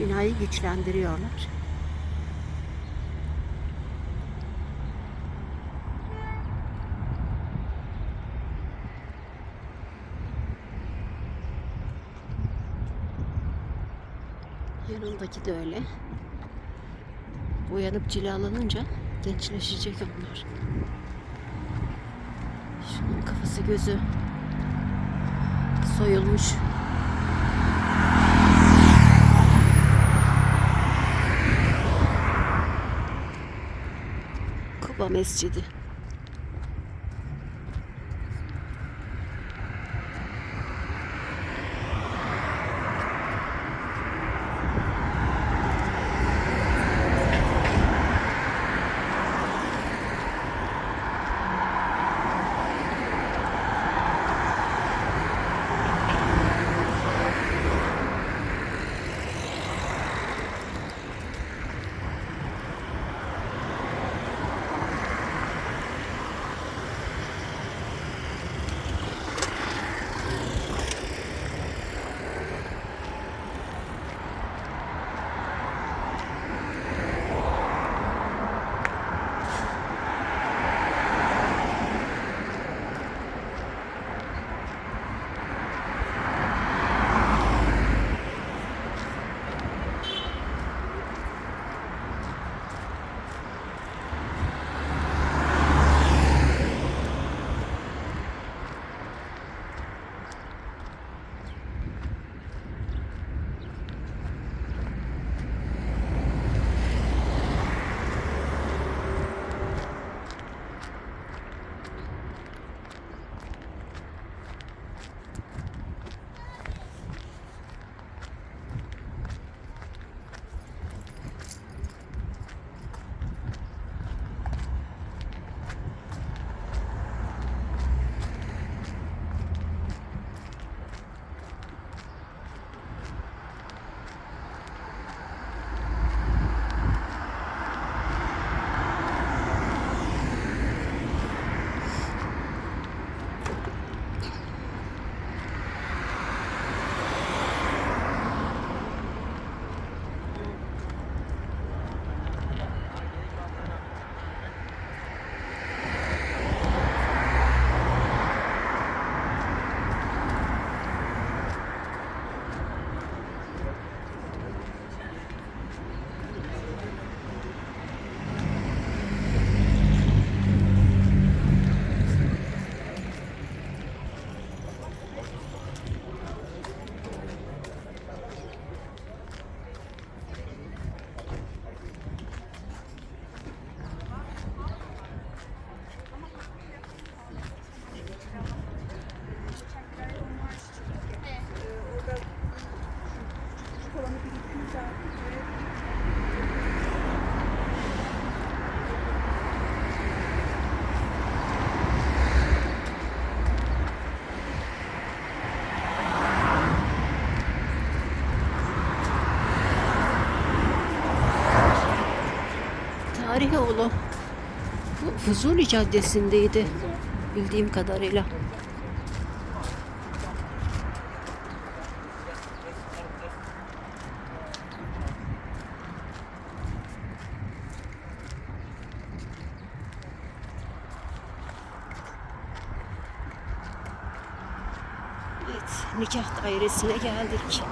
Binayı güçlendiriyorlar. Yanındaki de öyle. Boyanıp cilalanınca gençleşecek onlar. Şunun kafası gözü soyulmuş. Kuba Mescidi. Tarihoğlu. Fuzuli Caddesi'ndeydi. Bildiğim kadarıyla. Evet, nikah dairesine geldik.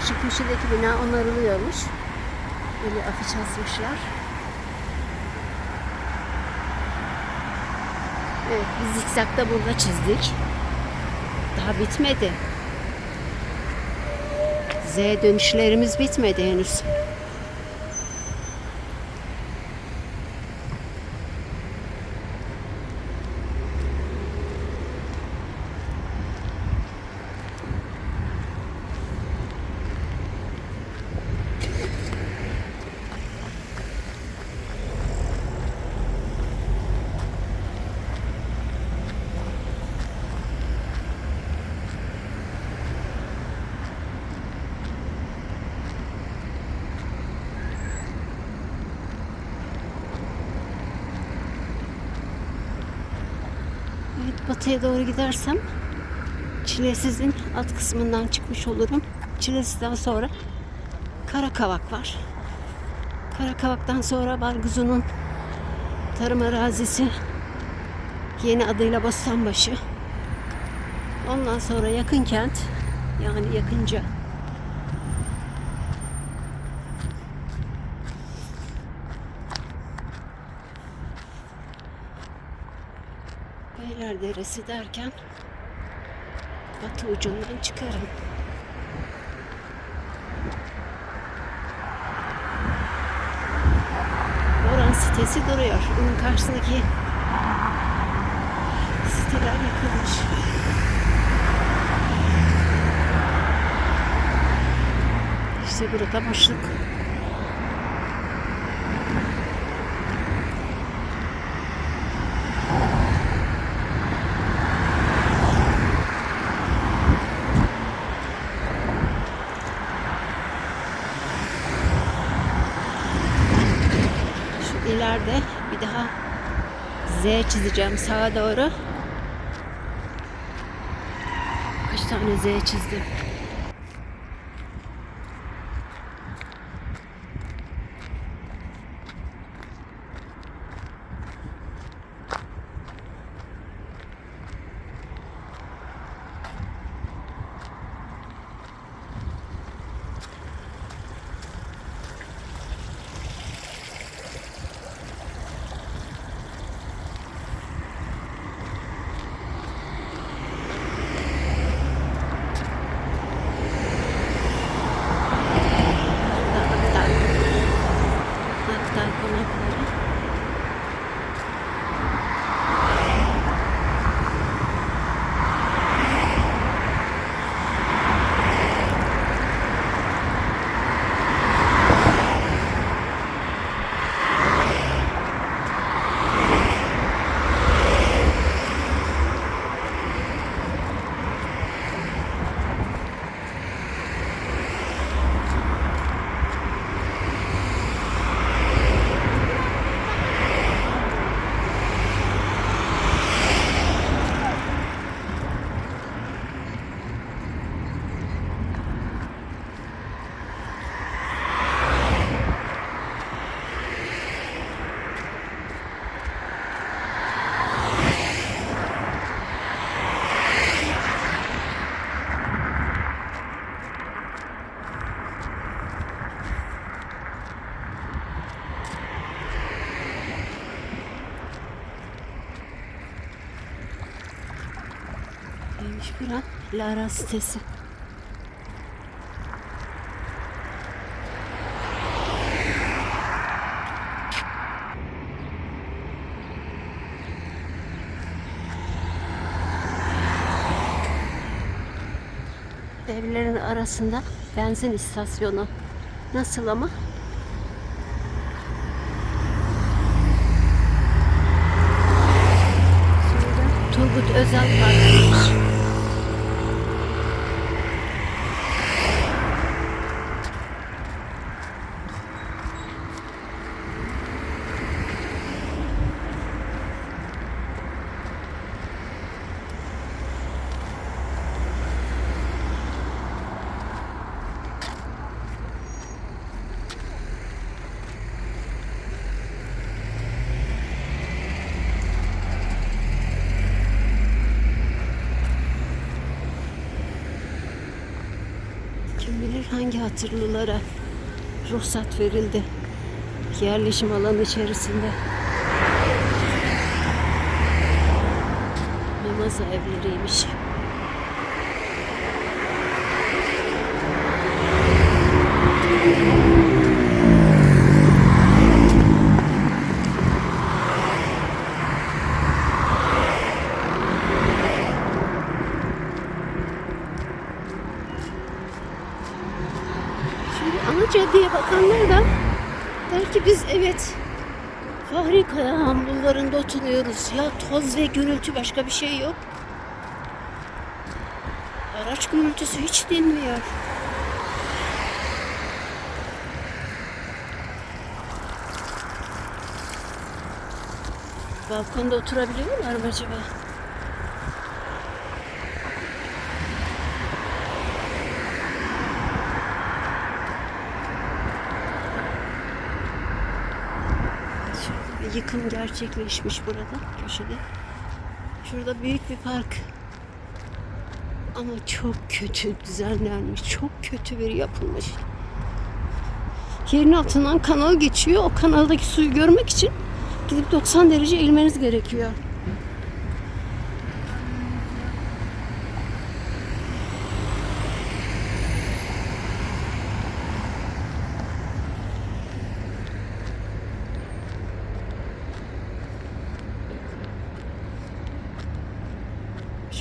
Karşı köşedeki bina onarılıyormuş. Böyle afiş asmışlar. Evet, biz zikzakta burada çizdik. Daha bitmedi. Z dönüşlerimiz bitmedi henüz. Evet, batıya doğru gidersem Çilesiz'in alt kısmından çıkmış olurum. Çilesiz'den sonra Karakavak var. Karakavak'tan sonra Barguzu'nun tarım arazisi yeni adıyla Bostanbaşı. Ondan sonra yakın kent yani yakınca Beyler Deresi derken batı ucundan çıkarım. Oran sitesi duruyor. Onun karşısındaki siteler yıkılmış. İşte burada boşluk. Şu ileride bir daha Z çizeceğim sağa doğru. Kaç tane Z çizdim? Lara sitesi. Evlerin arasında benzin istasyonu. Nasıl ama? Turgut Özal Parkı'ymış. Hangi hatırlılara ruhsat verildi yerleşim alanı içerisinde. Namaz evleriymiş. Şimdi ana caddeye bakanlar da der ki biz evet Fahri Karahan bulvarında Ya toz ve gürültü başka bir şey yok. Araç gürültüsü hiç dinmiyor. Balkonda oturabiliyorlar mı acaba? Şöyle bir yıkım gerçekleşmiş burada köşede. Şurada büyük bir park. Ama çok kötü düzenlenmiş. Çok kötü bir yapılmış. Yerin altından kanal geçiyor. O kanaldaki suyu görmek için gidip 90 derece eğilmeniz gerekiyor.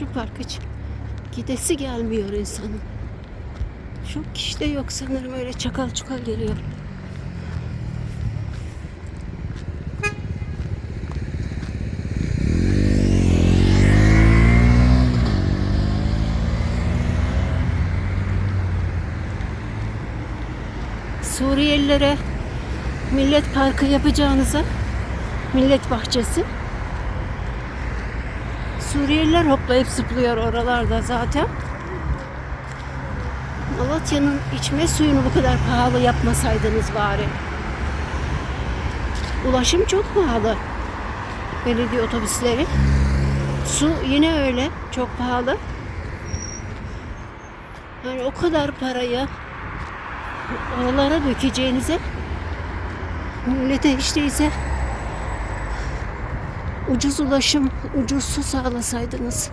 Park hiç gidesi gelmiyor insanın. Çok kişi de yok sanırım öyle çakal çukal geliyor. Suriyelilere millet parkı yapacağınıza millet bahçesi Suriyeliler hoplayıp zıplıyor oralarda zaten. Malatya'nın içme suyunu bu kadar pahalı yapmasaydınız bari. Ulaşım çok pahalı. Belediye otobüsleri. Su yine öyle çok pahalı. Yani o kadar parayı oralara dökeceğinize millete hiç değilse ucuz ulaşım, ucuz su sağlasaydınız.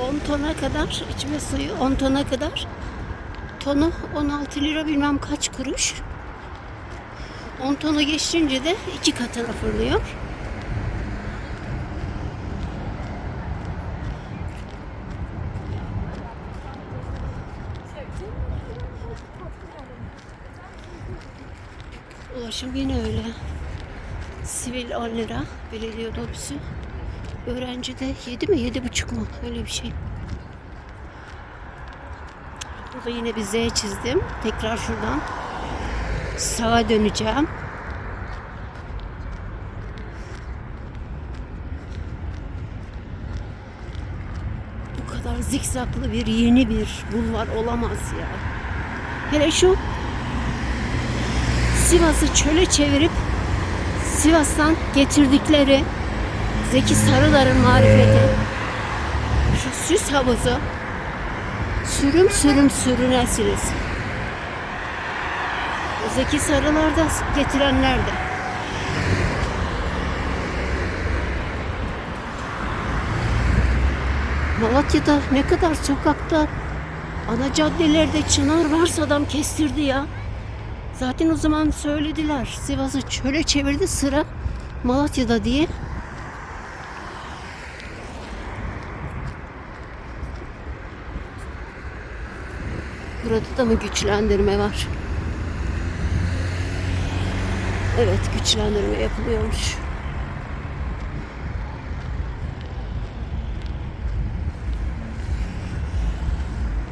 On tona kadar içme suyu 10 tona kadar tonu 16 lira bilmem kaç kuruş 10 tonu geçince de iki katına fırlıyor. Ulaşım yine öyle. Sivil 10 lira belediye otobüsü. Öğrenci de 7 mi 7,5 mu öyle bir şey. Burada yine bir Z çizdim. Tekrar şuradan sağa döneceğim. Bu kadar zikzaklı bir yeni bir bulvar olamaz ya. Hele şu Sivas'ı çöle çevirip Sivas'tan getirdikleri Zeki Sarılar'ın marifeti şu süs havuzu sürüm sürüm sürünesiniz. Zeki Sarılar da getirenler de. Malatya'da ne kadar sokakta ana caddelerde çınar varsa adam kestirdi ya. Zaten o zaman söylediler. Sivas'ı çöle çevirdi sıra Malatya'da diye. Burada da mı güçlendirme var? Evet güçlendirme yapılıyormuş.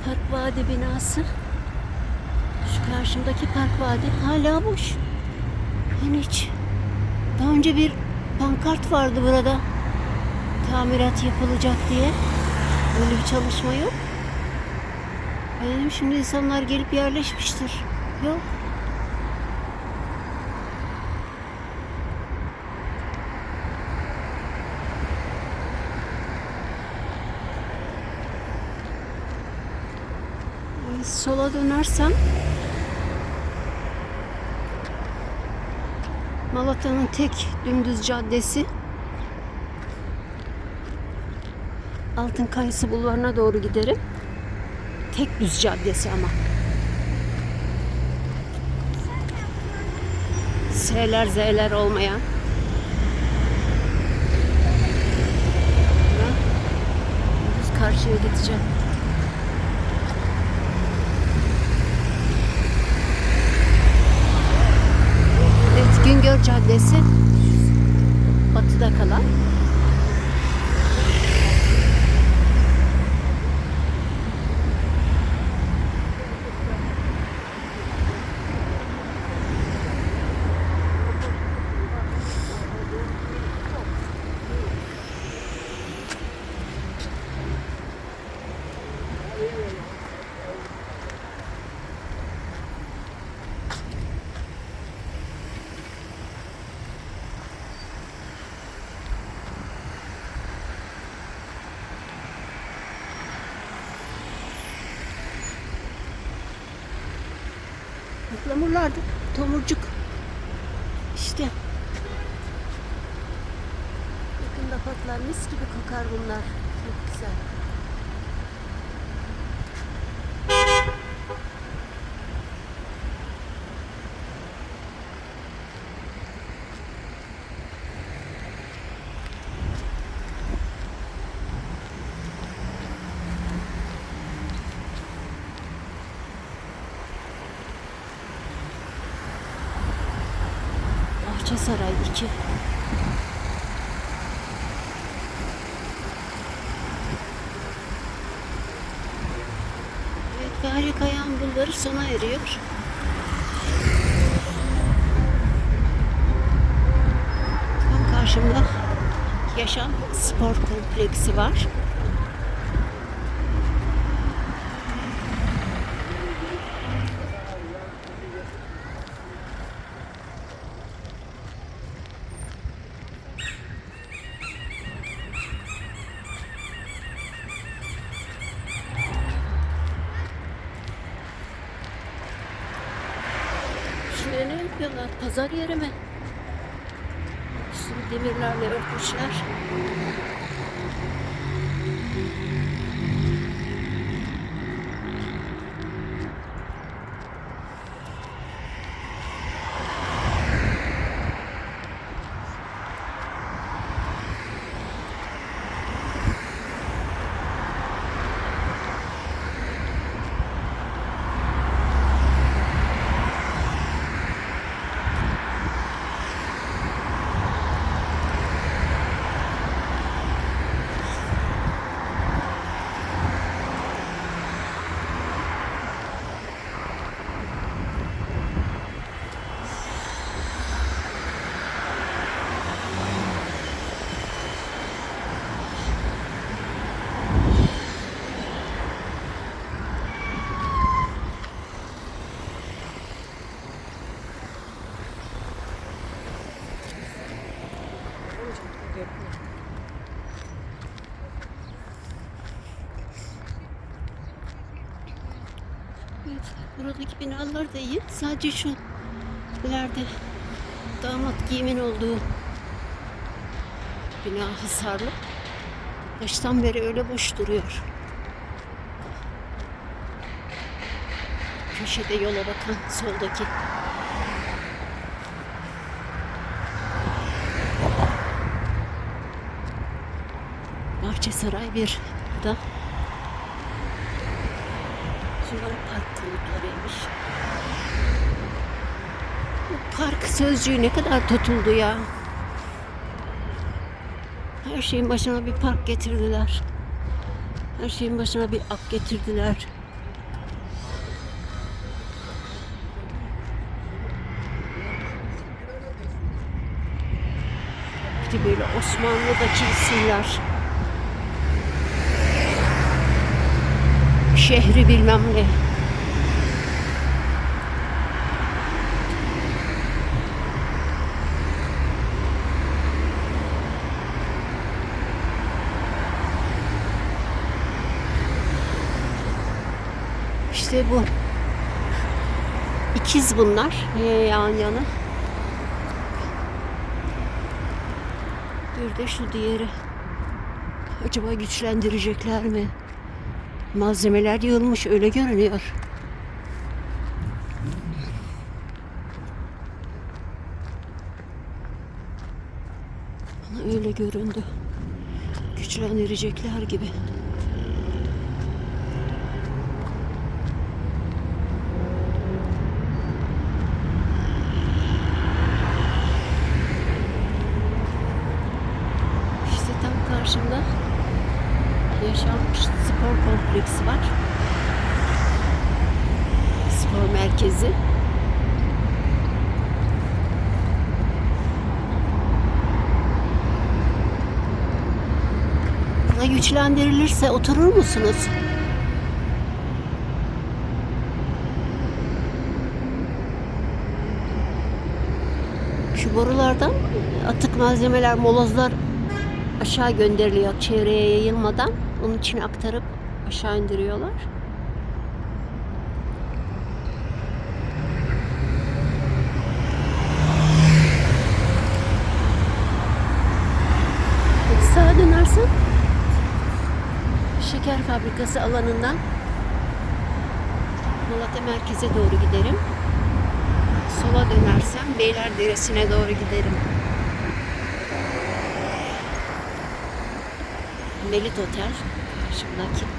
Park Vadi binası. Şu karşımdaki Park Vadi hala boş. Hani hiç. Daha önce bir pankart vardı burada. Tamirat yapılacak diye. Böyle bir çalışma yok. Ben dedim şimdi insanlar gelip yerleşmiştir. Yok. Ee, Sola dönersem Malatya'nın tek dümdüz caddesi Altın Kayısı Bulvarı'na doğru giderim. Tek düz caddesi ama. S'ler Z'ler olmayan. Düz karşıya gideceğim. Evet, Güngör Caddesi. Batıda kalan. Ihlamurlardı. Tomurcuk. İşte. Yakında patlar. Mis gibi kokar bunlar. Çok güzel. Bahçesaray 2. Evet, Fahri Kayan Bulvarı sona eriyor. Tam karşımda Yaşam Spor Kompleksi var. Pazar yeri mi? Üstünü demirlerle örtmüşler. Evet, buradaki binalar da iyi. Sadece şu ileride damat giyimin olduğu bina hasarlı. Baştan beri öyle boş duruyor. Köşede yola bakan soldaki. Bahçesaray bir da Şunlar park konutlarıymış. Bu park sözcüğü ne kadar tutuldu ya. Her şeyin başına bir park getirdiler. Her şeyin başına bir ak getirdiler. Bir de böyle Osmanlı'daki isimler. Şehri bilmem ne. İşte bu. İkiz bunlar. Ee, yan yana. Bir de şu diğeri. Acaba güçlendirecekler mi? Malzemeler yığılmış öyle görünüyor. Bana öyle göründü. Güçlendirecekler gibi. İşte tam karşımda yaşanmış spor kompleksi var. Spor merkezi. Buna güçlendirilirse oturur musunuz? Şu borulardan atık malzemeler, molozlar aşağı gönderiliyor çevreye yayılmadan. Onun için aktarıp aşağı indiriyorlar. Evet, Sağa dönersen şeker fabrikası alanından Malatya merkeze doğru giderim. Sola dönersem Beylerderesi'ne doğru giderim. Melit Otel karşımdaki.